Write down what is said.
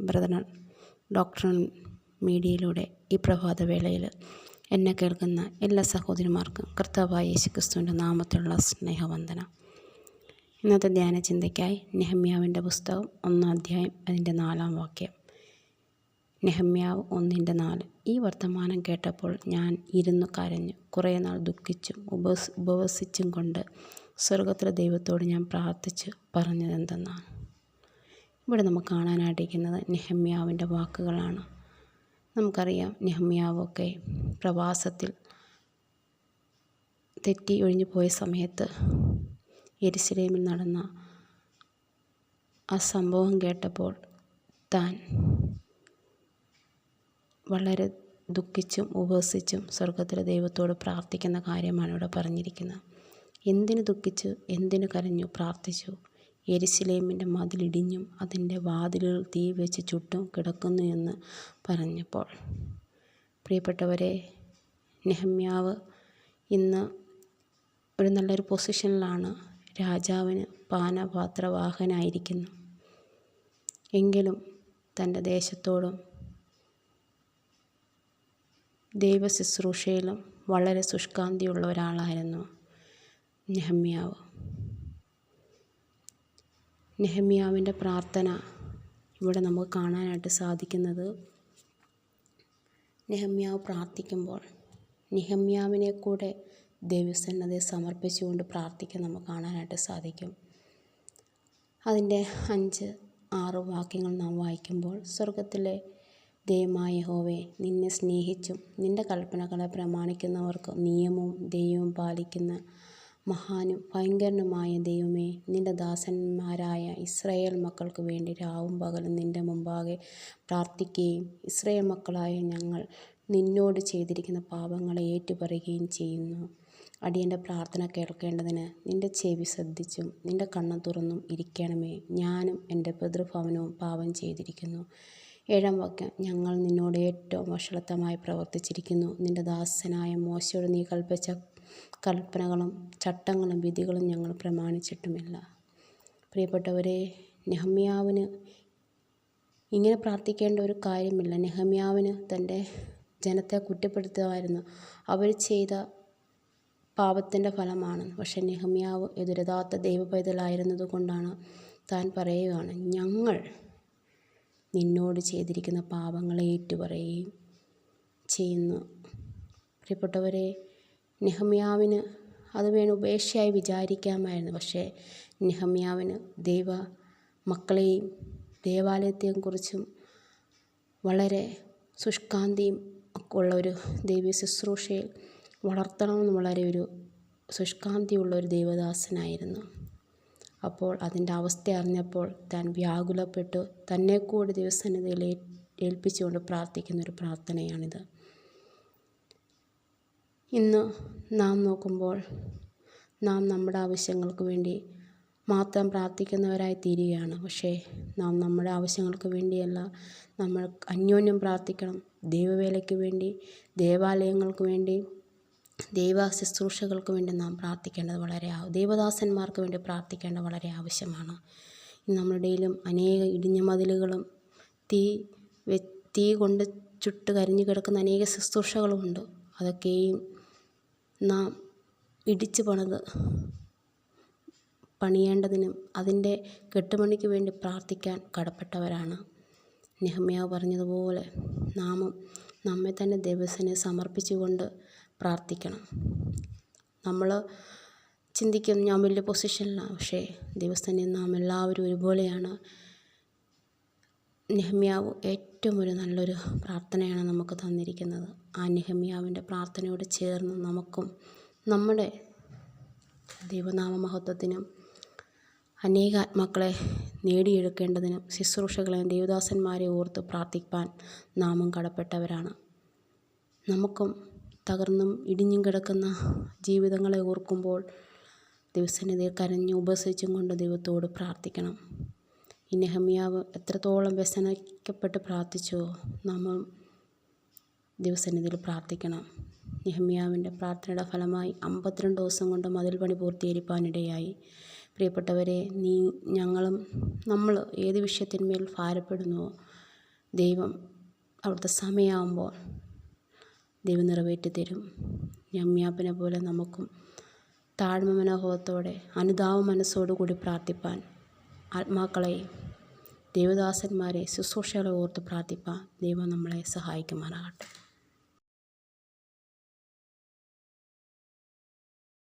Brother doctor മീഡിയയിലൂടെ ഈ പ്രഭാതവേളയിൽ എന്നെ കേൾക്കുന്ന എല്ലാ സഹോദരിമാർക്കും കർത്താവായ യേശുക്രിസ്തുവിന്റെ നാമത്തിലുള്ള സ്നേഹവന്ദനം. ഇന്നത്തെ ധ്യാന ചിന്തയ്ക്കായി നെഹമ്യാവിന്റെ പുസ്തകം ഒന്നാം അധ്യായം അതിന്റെ നാലാം വാക്യം. നെഹമ്യാവ് ഒന്നിന്റെ നാല്. ഈ വർത്തമാനം കേട്ടപ്പോൾ ഞാൻ ഇരുന്നു കരഞ്ഞു. കുറേ നാൾ ദുഃഖിച്ചും ഉപവസ് ഉപവസിച്ചും കൊണ്ട് സ്വർഗത്തിലെ ദൈവത്തോട് ഞാൻ പ്രാർത്ഥിച്ച് പറഞ്ഞതെന്തെന്നാണ്. ഇവിടെ നമുക്ക് കാണാനായിട്ടിരിക്കുന്നത് നെഹമ്യാവിന്റെ വാക്കുകളാണ്. നമുക്കറിയാം നെഹമ്യാവൊക്കെ പ്രവാസത്തിൽ തെറ്റി ഒഴിഞ്ഞു പോയ സമയത്ത് എരിശിലേമിൽ നടന്ന ആ സംഭവം കേട്ടപ്പോൾ താൻ വളരെ ദുഃഖിച്ചും ഉപസിച്ചും സ്വർഗത്തിലെ ദൈവത്തോട് പ്രാർത്ഥിക്കുന്ന കാര്യമാണ് ഇവിടെ പറഞ്ഞിരിക്കുന്നത്. എന്തിനു ദുഃഖിച്ചു? എന്തിനു കരഞ്ഞു? പ്രാർത്ഥിച്ചു. എരിശിലേമിന്റെ മതിലിടിഞ്ഞും അതിന്റെ വാതിലുകൾ തീ വെച്ച് ചുട്ടും കിടക്കുന്നു എന്ന് പറഞ്ഞപ്പോൾ. പ്രിയപ്പെട്ടവരെ നെഹമ്യാവ് ഇന്ന് ഒരു നല്ലൊരു പൊസിഷനിലാണ് രാജാവിന് പാനപാത്രവാഹനായിരിക്കുന്നു എങ്കിലും തന്റെ ദേശത്തോടും ദൈവ ശുശ്രൂഷയിലും വളരെ ശുഷ്കാന്തിയുള്ള ഒരാളായിരുന്നു നെഹമ്യാവ്. നെഹമ്യാവിന്റെ പ്രാർത്ഥന ഇവിടെ നമുക്ക് കാണാനായിട്ട് സാധിക്കുന്നത്. നെഹമ്യാവ് പ്രാർത്ഥിക്കുമ്പോൾ നെഹമ്യാവിനെ കൂടെ ദൈവസന്നദ്ധയെ സമർപ്പിച്ചുകൊണ്ട് പ്രാർത്ഥിക്കാൻ നമുക്ക് കാണാനായിട്ട് സാധിക്കും. അതിന്റെ അഞ്ച് ആറ് വാക്യങ്ങൾ നാം വായിക്കുമ്പോൾ സ്വർഗത്തിലെ ദൈവമായ ഹോവെ നിന്നെ സ്നേഹിച്ചും നിന്റെ കൽപ്പനകളെ പ്രമാണിക്കുന്നവർക്ക് നിയമവും ദൈവവും പാലിക്കുന്ന മഹാനും ഭയങ്കരനുമായ ദൈവമേ നിന്റെ ദാസന്മാരായ ഇസ്രയേൽ മക്കൾക്ക് വേണ്ടി രാവും പകലും നിന്റെ മുമ്പാകെ പ്രാർത്ഥിക്കുകയും ഇസ്രയേൽ മക്കളായ ഞങ്ങൾ നിന്നോട് ചെയ്തിരിക്കുന്ന പാപങ്ങളെ ഏറ്റുപറയുകയും ചെയ്യുന്നു. അടിയന്റെ പ്രാർത്ഥന കേൾക്കേണ്ടതിന് നിന്റെ ചെവി ശ്രദ്ധിച്ചും നിന്റെ കണ്ണ് തുറന്നും ഇരിക്കണമേ. ഞാനും എന്റെ പിതൃഭവനവും പാപം ചെയ്തിരിക്കുന്നു. ഏഴാം വാക്യം ഞങ്ങൾ നിന്നോട് ഏറ്റവും വഷളത്തമായി പ്രവർത്തിച്ചിരിക്കുന്നു. നിന്റെ ദാസനായ മോശയോട് നീ കൽപ്പിച്ച കൽപ്പനകളും ചട്ടങ്ങളും വിധികളും ഞങ്ങൾ പ്രമാണിച്ചിട്ടുമില്ല. പ്രിയപ്പെട്ടവരെ നെഹമ്യാവിന് ഇങ്ങനെ പ്രാർത്ഥിക്കേണ്ട ഒരു കാര്യമില്ല. നെഹമ്യാവിന് തന്റെ ജനത്തെ കുറ്റപ്പെടുത്തുമായിരുന്നു അവർ ചെയ്ത പാപത്തിന്റെ ഫലമാണ്. പക്ഷേ നെഹമ്യാവ് എതിരതാത്ത ദൈവ പൈതലായിരുന്നത് കൊണ്ടാണ് താൻ പറയുകയാണ് ഞങ്ങൾ നിന്നോട് ചെയ്തിരിക്കുന്ന പാപങ്ങളെ ഏറ്റുപറയുകയും ചെയ്യുന്നു. പ്രിയപ്പെട്ടവരെ നെഹമ്യാവിന് അത് വേണം ഉപേക്ഷയായി വിചാരിക്കാമായിരുന്നു. പക്ഷേ നെഹമ്യാവിന് ദൈവ മക്കളെയും ദേവാലയത്തെയും കുറിച്ചും വളരെ ശുഷ്കാന്തിയും ഒക്കെ ഉള്ള ഒരു ദൈവീയ ശുശ്രൂഷയിൽ വളർത്തണമെന്ന് വളരെ ഒരു ശുഷ്കാന്തിയുള്ള ഒരു ദൈവദാസനായിരുന്നു. അപ്പോൾ അതിന്റെ അവസ്ഥ അറിഞ്ഞപ്പോൾ താൻ വ്യാകുലപ്പെട്ടു. തന്നെ കൂടി ദൈവസന്നിധിയിൽ ഏൽപ്പിച്ചുകൊണ്ട് പ്രാർത്ഥിക്കുന്ന ഒരു പ്രാർത്ഥനയാണിത്. ഇന്ന് നാം നോക്കുമ്പോൾ നാം നമ്മുടെ ആവശ്യങ്ങൾക്ക് വേണ്ടി മാത്രം പ്രാർത്ഥിക്കുന്നവരായി തീരുകയാണ്. പക്ഷേ നാം നമ്മുടെ ആവശ്യങ്ങൾക്ക് വേണ്ടിയല്ല നമ്മൾ അന്യോന്യം പ്രാർത്ഥിക്കണം. ദൈവവേലയ്ക്ക് വേണ്ടി ദേവാലയങ്ങൾക്ക് വേണ്ടി ദൈവ ശുശ്രൂഷകൾക്ക് വേണ്ടി നാം പ്രാർത്ഥിക്കേണ്ടത് വളരെ ദൈവദാസന്മാർക്ക് വേണ്ടി പ്രാർത്ഥിക്കേണ്ടത് വളരെ ആവശ്യമാണ്. നമ്മളുടെയിലും അനേക ഇടിഞ്ഞ മതിലുകളും തീ തീ കൊണ്ട് ചുട്ട് കരിഞ്ഞു കിടക്കുന്ന അനേക ശുശ്രൂഷകളുമുണ്ട് അതൊക്കെയും നാം ഇടിച്ച് പണിത് പണിയേണ്ടതിനും അതിന്റെ കെട്ടുപണിക്ക് വേണ്ടി പ്രാർത്ഥിക്കാൻ കടപ്പെട്ടവരാണ്. നെഹമ്യാവ് പറഞ്ഞതുപോലെ നാമും നമ്മെ തന്നെ ദൈവത്തിന് സമർപ്പിച്ചുകൊണ്ട് പ്രാർത്ഥിക്കണം. നമ്മൾ ചിന്തിക്കും ഞാൻ വലിയ പൊസിഷനിലാണ് പക്ഷേ ദൈവസ്ഥനെ നാം എല്ലാവരും ഒരുപോലെയാണ്. നെഹമ്യാവ് ഏറ്റവും ഒരു നല്ലൊരു പ്രാർത്ഥനയാണ് നമുക്ക് തന്നിരിക്കുന്നത്. ആ നെഹമ്യാവിന്റെ പ്രാർത്ഥനയോട് ചേർന്ന് നമുക്കും നമ്മുടെ ദൈവനാമ മഹത്വത്തിനും അനേക ആത്മാക്കളെ നേടിയെടുക്കേണ്ടതിനും ശുശ്രൂഷകളെയും ദേവദാസന്മാരെ ഓർത്ത് പ്രാർത്ഥിക്കാൻ നാമം കടപ്പെട്ടവരാണ്. നമുക്കും തകർന്നും ഇടിഞ്ഞും കിടക്കുന്ന ജീവിതങ്ങളെ ഓർക്കുമ്പോൾ ദിവസനിധി കരഞ്ഞ് ഉപസിച്ചും കൊണ്ട് ദൈവത്തോട് പ്രാർത്ഥിക്കണം. ഈ നെഹമ്യാവ് എത്രത്തോളം വ്യസനിക്കപ്പെട്ട് പ്രാർത്ഥിച്ചോ നമ്മൾ ദൈവസന്നിധിയിൽ പ്രാർത്ഥിക്കണം. നെഹമ്യാവിന്റെ പ്രാർത്ഥനയുടെ ഫലമായി അമ്പത്തിരണ്ട് ദിവസം കൊണ്ട് മതിൽ പണി പൂർത്തീകരിപ്പാനിടയായി. പ്രിയപ്പെട്ടവരെ നീ ഞങ്ങളും നമ്മൾ ഏത് വിഷയത്തിന്മേൽ ഭാരപ്പെടുന്നുവോ ദൈവം അവിടുത്തെ സമയമാകുമ്പോൾ ദൈവം നിറവേറ്റി തരും നെഹമ്യാപ്പിനെ പോലെ നമുക്കും താഴ്മ മനോഭാവത്തോടെ അനുതാപ മനസ്സോടുകൂടി പ്രാർത്ഥിപ്പാൻ ആത്മാക്കളെ ദേവദാസന്മാരെ ശുശ്രൂഷകളെ ഓർത്ത് പ്രാർത്ഥിപ്പാൻ ദൈവം നമ്മളെ സഹായിക്കുമാറാകട്ടെ.